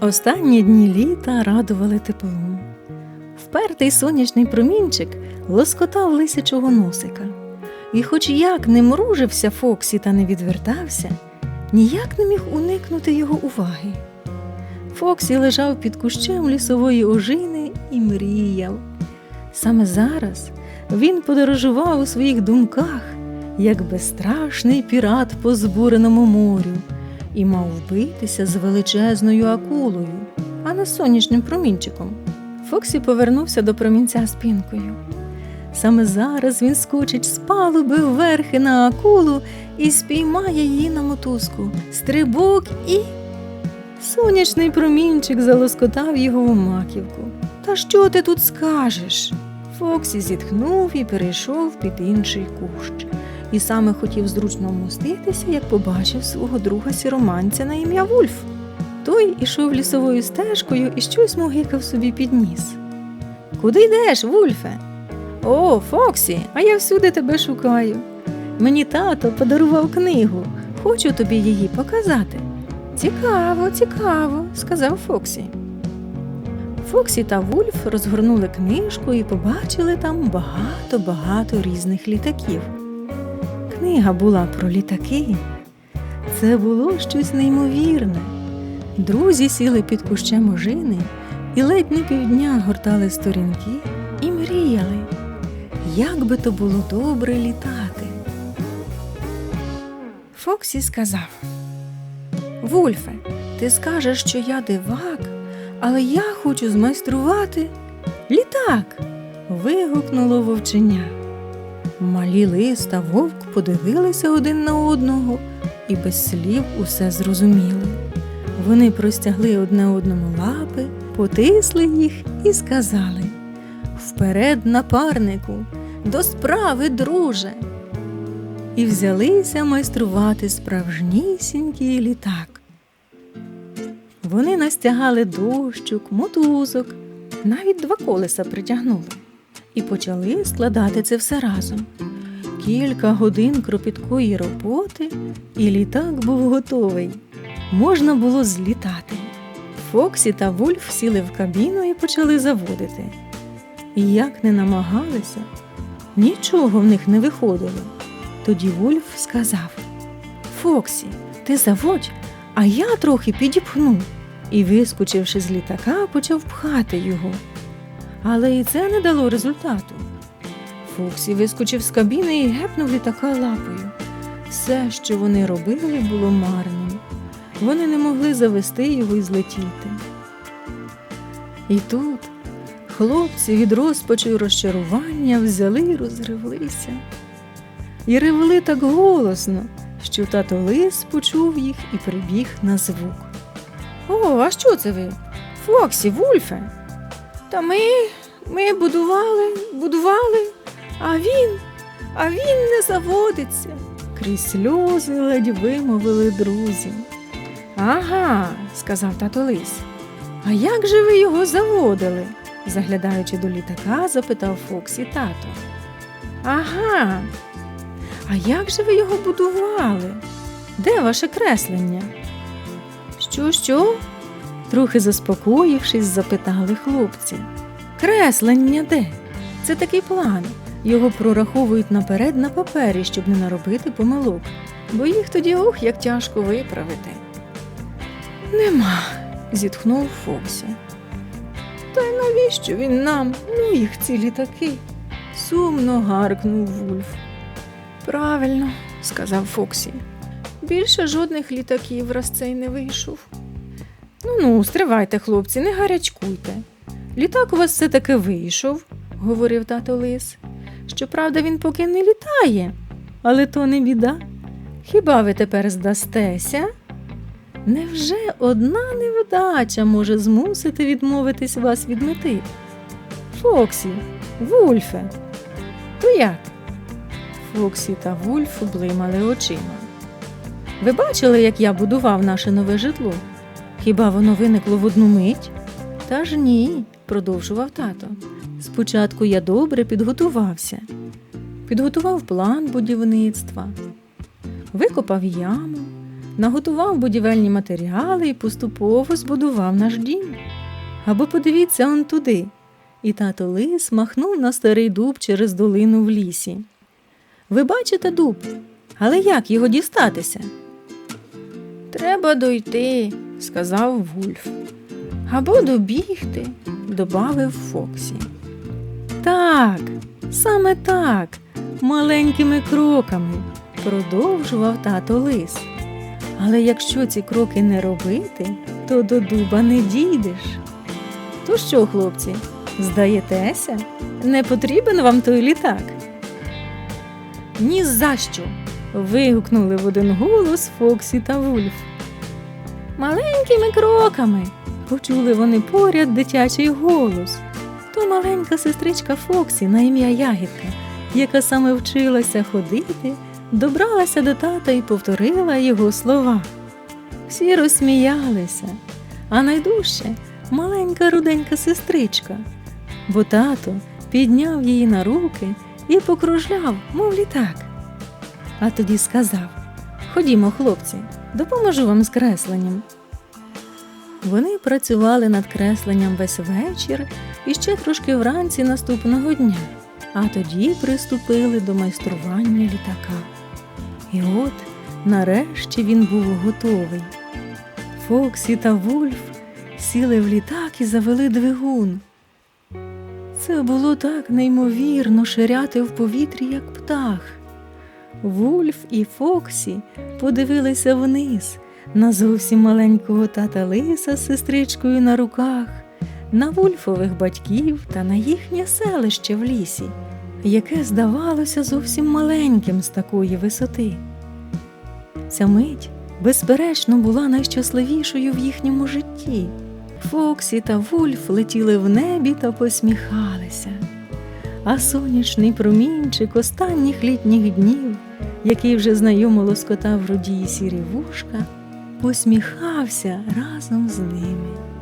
Останні дні літа радували теплом. Впертий сонячний промінчик лоскотав лисячого носика. І хоч як не мружився Фоксі та не відвертався, ніяк не міг уникнути його уваги. Фоксі лежав під кущем лісової ожини і мріяв. Саме зараз він подорожував у своїх думках, як безстрашний пірат по збуреному морю, і мав вбитися з величезною акулою, а не сонячним промінчиком. Фоксі повернувся до промінця спінкою. Саме зараз він скочить з палуби вверхи на акулу і спіймає її на мотузку. Стрибок і. Сонячний промінчик залоскотав його у маківку. Та що ти тут скажеш? Фоксі зітхнув і перейшов під інший кущ. І саме хотів зручно вмоститися, як побачив свого друга сіроманця на ім'я Вульф. Той ішов лісовою стежкою і щось могикав собі під ніс. Куди йдеш, Вульфе? О, Фоксі, а я всюди тебе шукаю. Мені тато подарував книгу. Хочу тобі її показати. Цікаво, цікаво, сказав Фоксі. Фоксі та Вульф розгорнули книжку і побачили там багато-багато різних літаків. Книга була про літаки. Це було щось неймовірне. Друзі сіли під кущем ожини і ледь не півдня гортали сторінки і мріяли, як би то було добре літати. Фоксі сказав: Вульфе, ти скажеш, що я дивак, але я хочу змайструвати літак. вигукнуло вовченя. Малі лис та вовк подивилися один на одного і без слів усе зрозуміли. Вони простягли одне одному лапи, потисли їх і сказали Вперед, напарнику, до справи, друже. І взялися майструвати справжнісінький літак. Вони настягали дощок, мотузок, навіть два колеса притягнули і почали складати це все разом. Кілька годин кропіткої роботи, і літак був готовий. Можна було злітати. Фоксі та Вульф сіли в кабіну і почали заводити. І як не намагалися, нічого в них не виходило. Тоді Вульф сказав Фоксі, ти заводь, а я трохи підіпхну. І, вискочивши з літака, почав пхати його. Але і це не дало результату. Фоксі вискочив з кабіни і гепнув літака лапою. Все, що вони робили, було марним. Вони не могли завести його і злетіти. І тут хлопці від розпачу й розчарування взяли й розривлися. І ревли так голосно, що тато лис почув їх і прибіг на звук. О, а що це ви? Фоксі, Вульфе? Та ми, ми будували, будували, а він, а він не заводиться. Крізь сльози ледь вимовили друзі. Ага, сказав тато лис. А як же ви його заводили? заглядаючи до літака, запитав Фоксі тато. Ага. А як же ви його будували? Де ваше креслення? Що, що? Трохи заспокоївшись, запитали хлопці. Креслення де? Це такий план. Його прораховують наперед на папері, щоб не наробити помилок, бо їх тоді ох, як тяжко виправити. Нема, зітхнув Фоксі. Та й навіщо він нам? Ну їх ці літаки? Сумно гаркнув Вульф. Правильно, сказав Фоксі. Більше жодних літаків раз цей не вийшов. Ну ну, стривайте, хлопці, не гарячкуйте. Літак у вас все таки вийшов, говорив тато лис. Щоправда, він поки не літає, але то не біда. Хіба ви тепер здастеся? Невже одна невдача може змусити відмовитись вас від мети? Фоксі, Вульфе, то як? Фоксі та Вульф блимали очима. Ви бачили, як я будував наше нове житло? Хіба воно виникло в одну мить? Та ж ні, продовжував тато. Спочатку я добре підготувався, підготував план будівництва, викопав яму, наготував будівельні матеріали і поступово збудував наш дім. Або подивіться он туди. І тато лис махнув на старий дуб через долину в лісі. Ви бачите дуб, але як його дістатися? Треба дойти, сказав Вульф. Або добігти, добавив Фоксі. Так, саме так, маленькими кроками, продовжував тато лис. Але якщо ці кроки не робити, то до дуба не дійдеш. То що, хлопці, здаєтеся? Не потрібен вам той літак? Ні за що. вигукнули в один голос Фоксі та Вульф. Маленькими кроками. Почули вони поряд дитячий голос. То маленька сестричка Фоксі на ім'я Ягідка, яка саме вчилася ходити, добралася до тата і повторила його слова. Всі розсміялися, а найдужче маленька руденька сестричка, бо тато підняв її на руки і покружляв, мов літак. А тоді сказав: Ходімо, хлопці, допоможу вам з кресленням. Вони працювали над кресленням весь вечір і ще трошки вранці наступного дня, а тоді приступили до майстрування літака. І от нарешті він був готовий. Фоксі та Вульф сіли в літак і завели двигун. Це було так неймовірно ширяти в повітрі, як птах. Вульф і Фоксі подивилися вниз на зовсім маленького тата Лиса з сестричкою на руках, на вульфових батьків та на їхнє селище в лісі, яке здавалося зовсім маленьким з такої висоти. Ця мить, безперечно, була найщасливішою в їхньому житті. Фоксі та Вульф летіли в небі та посміхалися. А сонячний промінчик останніх літніх днів, який вже знайомо лоскотав рудії сірі вушка, посміхався разом з ними.